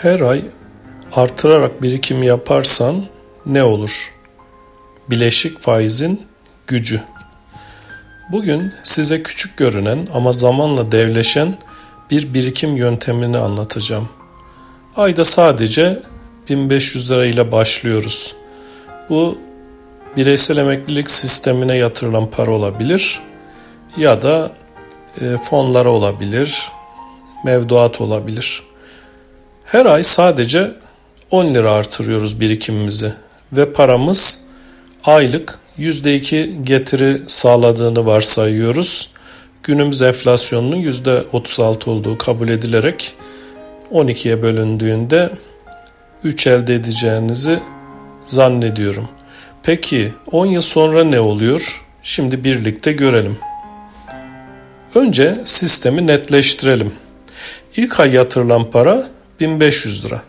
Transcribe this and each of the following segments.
Her ay artırarak birikim yaparsan ne olur? Bileşik faizin gücü. Bugün size küçük görünen ama zamanla devleşen bir birikim yöntemini anlatacağım. Ayda sadece 1500 lira ile başlıyoruz. Bu bireysel emeklilik sistemine yatırılan para olabilir ya da e, fonlara olabilir, mevduat olabilir. Her ay sadece 10 lira artırıyoruz birikimimizi ve paramız aylık %2 getiri sağladığını varsayıyoruz. Günümüz enflasyonunun %36 olduğu kabul edilerek 12'ye bölündüğünde 3 elde edeceğinizi zannediyorum. Peki 10 yıl sonra ne oluyor? Şimdi birlikte görelim. Önce sistemi netleştirelim. İlk ay yatırılan para 1500 lira.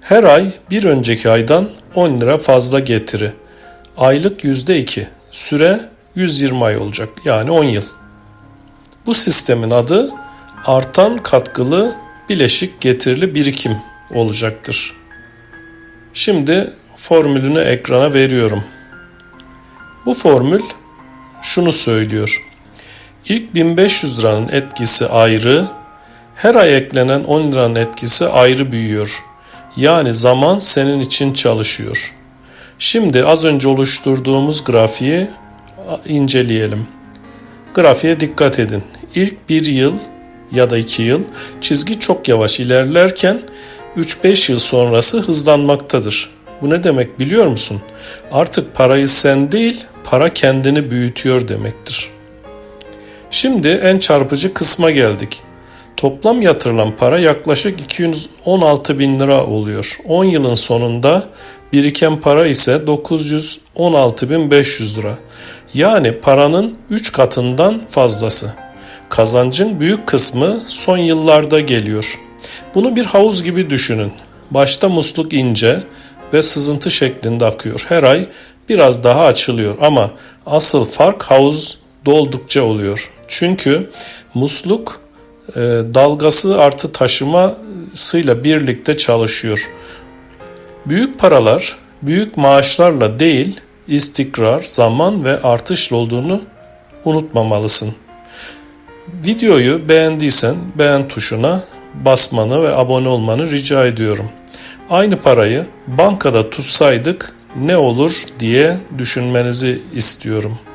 Her ay bir önceki aydan 10 lira fazla getiri. Aylık %2. Süre 120 ay olacak. Yani 10 yıl. Bu sistemin adı artan katkılı bileşik getirili birikim olacaktır. Şimdi formülünü ekrana veriyorum. Bu formül şunu söylüyor. İlk 1500 liranın etkisi ayrı, her ay eklenen 10 liranın etkisi ayrı büyüyor. Yani zaman senin için çalışıyor. Şimdi az önce oluşturduğumuz grafiği inceleyelim. Grafiğe dikkat edin. İlk bir yıl ya da iki yıl çizgi çok yavaş ilerlerken 3-5 yıl sonrası hızlanmaktadır. Bu ne demek biliyor musun? Artık parayı sen değil, para kendini büyütüyor demektir. Şimdi en çarpıcı kısma geldik. Toplam yatırılan para yaklaşık 216 bin lira oluyor. 10 yılın sonunda biriken para ise 916 bin 500 lira. Yani paranın 3 katından fazlası. Kazancın büyük kısmı son yıllarda geliyor. Bunu bir havuz gibi düşünün. Başta musluk ince ve sızıntı şeklinde akıyor. Her ay biraz daha açılıyor ama asıl fark havuz doldukça oluyor. Çünkü musluk dalgası artı taşımasıyla birlikte çalışıyor. Büyük paralar büyük maaşlarla değil istikrar, zaman ve artışla olduğunu unutmamalısın. Videoyu beğendiysen beğen tuşuna basmanı ve abone olmanı rica ediyorum. Aynı parayı bankada tutsaydık ne olur diye düşünmenizi istiyorum.''